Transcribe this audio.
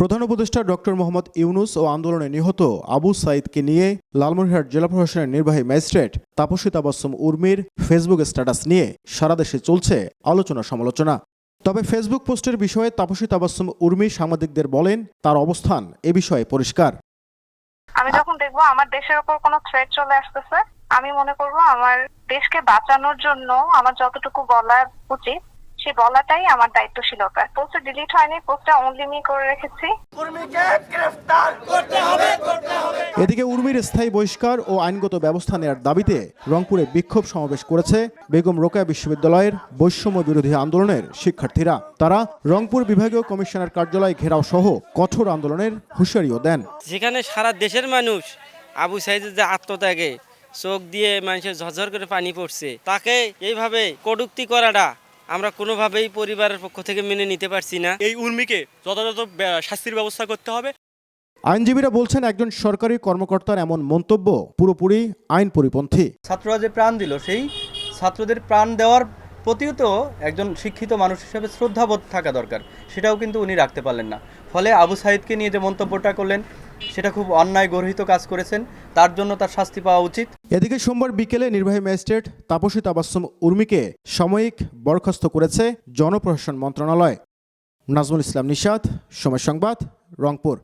প্রধান উপদেষ্টা ডক্টর মোহাম্মদ ইউনুস ও আন্দোলনে নিহত আবু সাইদকে নিয়ে লালমনিরহাট জেলা প্রশাসনের নির্বাহী ম্যাজিস্ট্রেট তাপসী তাবাসুম উর্মির ফেসবুক স্ট্যাটাস নিয়ে সারা দেশে চলছে আলোচনা সমালোচনা। তবে ফেসবুক পোস্টের বিষয়ে তাপসী তাবাসুম উর্মি সাংবাদিকদের বলেন, তার অবস্থান এ বিষয়ে পরিষ্কার। আমি যখন দেখব আমার দেশের উপর কোনো থ্রেট চলে আসতেছে, আমি মনে করব আমার দেশকে বাঁচানোর জন্য আমার যতটুকু বলা উচিত সেই বলাটাই আমার দায়িত্বশীলতা পোস্টে ডিলিট হয়নি পোস্টটা অনলি মি করে রেখেছি। এদিকে উর্মির স্থায়ী বহিষ্কার ও আইনগত ব্যবস্থা নেওয়ার দাবিতে রংপুরে বিক্ষোভ সমাবেশ করেছে বেগম রোকেয়া বিশ্ববিদ্যালয়ের বৈষম্য বিরোধী আন্দোলনের শিক্ষার্থীরা। তারা রংপুর বিভাগীয় কমিশনার কার্যালয় ঘেরাও সহ কঠোর আন্দোলনের হুঁশিয়ারিও দেন। যেখানে সারা দেশের মানুষ আবু সাইদের যে আত্মত্যাগে চোখ দিয়ে মানুষের ঝরঝর করে পানি পড়ছে তাকে এইভাবে কটুক্তি করাটা আমরা কোনোভাবেই পরিবারের পক্ষ থেকে মেনে নিতে পারছি না। এই উর্মিকে যথাযথ শাস্তির ব্যবস্থা করতে হবে। আইনজীবীরা বলছেন একজন সরকারি কর্মকর্তার এমন মন্তব্য পুরোপুরি আইন পরিপন্থী ছাত্ররা যে প্রাণ দিল সেই ছাত্রদের প্রাণ দেওয়ার প্রতিও তো একজন শিক্ষিত মানুষ হিসেবে শ্রদ্ধাবোধ থাকা দরকার। সেটাও কিন্তু উনি রাখতে পারলেন না। ফলে আবু সাইদকে নিয়ে যে মন্তব্যটা করলেন সেটা খুব অন্যায় গর্হিত কাজ করেছেন, তার জন্য তার শাস্তি পাওয়া উচিত। এদিকে সোমবার বিকেলে নির্বাহী ম্যাজিস্ট্রেট তাপসী তাবাসুম উর্মিকে সাময়িক বরখাস্ত করেছে জনপ্রশাসন মন্ত্রণালয়। নাজমুল ইসলাম নিষাদ সময় সংবাদ, রংপুর।